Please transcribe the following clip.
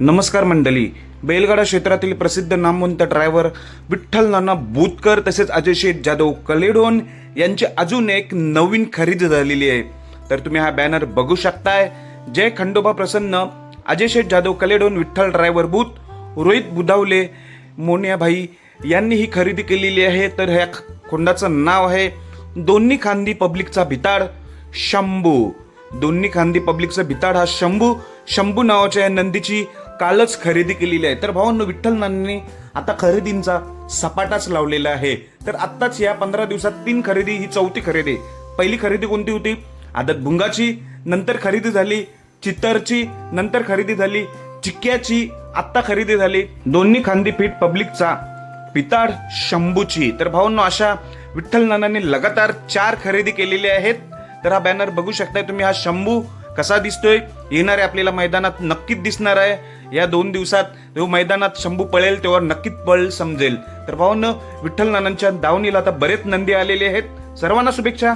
नमस्कार मंडळी. बैलगाडा क्षेत्रातील प्रसिद्ध नामवंत ड्रायव्हर विठ्ठल नाना बुतकर तसेच अजय शेठ जाधव कलेडोन यांची अजून एक नवीन खरेदी झालेली आहे. तर तुम्ही हा बॅनर बघू शकताय. जय खंडोबा प्रसन्न अजय शेठ जाधव कलेडोन विठ्ठल ड्रायव्हर बूत रोहित बुधावले मोनियाभाई यांनी ही खरेदी केलेली आहे. तर ह्या खोंडाचं नाव आहे दोन्ही खांदी पब्लिकचा भिताड शंभू. दोन्ही खांदी पब्लिकचा भिताड हा शंभू. शंभू नावाच्या या नंदीची कालच खरेदी केलेली आहे. तर भावांनो विठ्ठल नानांनी आता खरेदींचा सपाटाच लावलेला आहे. तर आत्ताच या पंधरा दिवसात तीन खरेदी ही चौथी खरेदी पहिली खरेदी कोणती होती? आदत भुंगाची नंतर खरेदी झाली चित्तरची नंतर खरेदी झाली चिक्क्याची आत्ता खरेदी झाली दोन्ही खांदीपीठ पब्लिकचा पिताड शंभूची. तर भावांनो अशा विठ्ठल नानांनी लगातार चार खरेदी केलेली आहेत. तर हा बॅनर बघू शकताय तुम्ही हा शंभू कसा दिसतोय? येणारे आपल्याला मैदानात नक्कीच दिसणार आहे. या दोन दिवसात जेव्हा मैदानात शंभू पळेल तेव्हा नक्कीच पळ समजेल. तर भावांनो विठ्ठल नानांच्या दावणीला आता बरेच नंदी आलेले आहेत. सर्वांना शुभेच्छा.